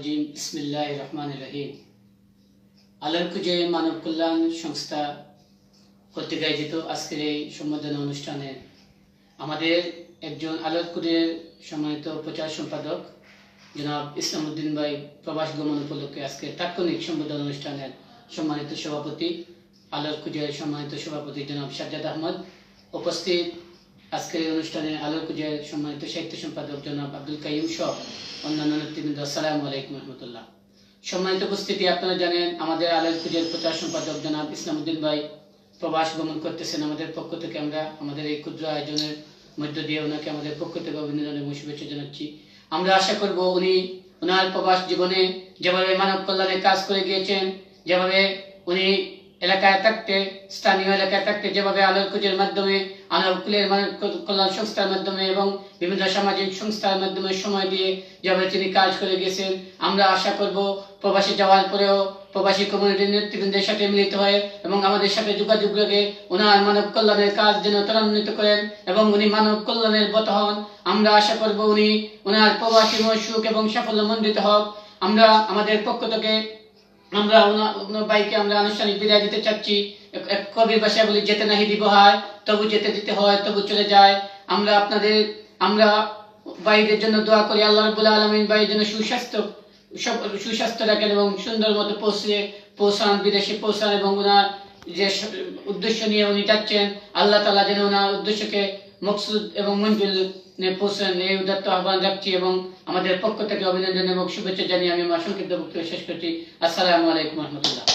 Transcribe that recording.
রাজিম বিসমিল্লাহ রহমান রহিম আলোর খুঁজে মানব কল্যাণ সংস্থা কর্তৃক আয়োজিত আজকের এই সম্বোধনা অনুষ্ঠানে আমাদের একজন আলোর কুরের সম্মানিত প্রচার সম্পাদক জনাব ইসলামউদ্দিন ভাই প্রবাস গমন উপলক্ষে আজকে তাৎক্ষণিক সম্বোধনা অনুষ্ঠানের সম্মানিত সভাপতি আলোর খুঁজের সম্মানিত সভাপতি জনাব সাজ্জাদ আহমদ উপস্থিত আজকের এই অনুষ্ঠানে আলোর খুঁজের সম্মানিত সাহিত্য সম্পাদক জনাব আব্দুল কাইম সহ অন্যান্য নেতৃবৃন্দ, আসসালামু আলাইকুম রহমতুল্লাহ। সম্মানিত উপস্থিতি, আপনারা জানেন আমাদের আলোর খুঁজের প্রচার সম্পাদক জনাব ইসলামউদ্দিন ভাই প্রবাস গমন করতেছেন আমাদের পক্ষ থেকে। আমরা আমাদের এই ক্ষুদ্র আয়োজনের মধ্য দিয়ে ওনাকে আমাদের পক্ষ থেকে অভিনন্দন এবং শুভেচ্ছা জানাচ্ছি। আমরা আশা করব উনি ওনার প্রবাস জীবনে যেভাবে মানব কল্যাণে কাজ করে গিয়েছেন, যেভাবে উনি এলাকায় থাকতে, স্থানীয় এলাকায় থাকতে যেভাবে আলোর খুঁজের মাধ্যমে, আলোর কুলের কল্যাণ সংস্থার মাধ্যমে এবং বিভিন্ন সামাজিক সংস্থার মাধ্যমে সময় দিয়ে যেভাবে তিনি কাজ করে গেছেন, আমরা আশা করব প্রবাসী যাওয়ার পরেও প্রবাসী কমিউনিটির নেতৃবৃন্দের সাথে মিলিত হয়ে এবং আমাদের সাথে যোগাযোগ রেখে ওনার মানব কল্যাণের কাজ যেন ত্বরান্বিত করেন এবং উনি মানব কল্যাণের বত হন। আমরা আশা করব উনি ওনার প্রবাসী সুখ এবং সাফল্য মণ্ডিত হোক। আমরা আমাদের পক্ষ থেকে আমরা বাইকে আমরা আনুষ্ঠানিক বিদায় দিতে চাচ্ছি। কবির ভাষা বলি, যেতে নাহি দিব হয়, তবু যেতে দিতে হয়, তবু চলে যায়। আমরা আপনাদের, আমরা বাইদের জন্য দোয়া করি, আল্লাহ রবুল আলমিন বাইর জন্য সুস্বাস্থ্য, সব, সুস্বাস্থ্য রাখেন এবং সুন্দর মতো পৌঁছে, পৌঁছান, বিদেশে পৌঁছান এবং ওনার যে উদ্দেশ্য নিয়ে উনি যাচ্ছেন, আল্লাহ তালা যেন ওনার উদ্দেশ্যকে মকসুদ এবং মঞ্জুল পোষণ এই উদাত্ত আহ্বান রাখছি এবং আমাদের পক্ষ থেকে অভিনন্দন এবং শুভেচ্ছা জানিয়ে আমি আমার সংক্ষিপ্ত বক্তব্য শেষ করছি। আসসালামু আলাইকুম রহমতুল্লাহ।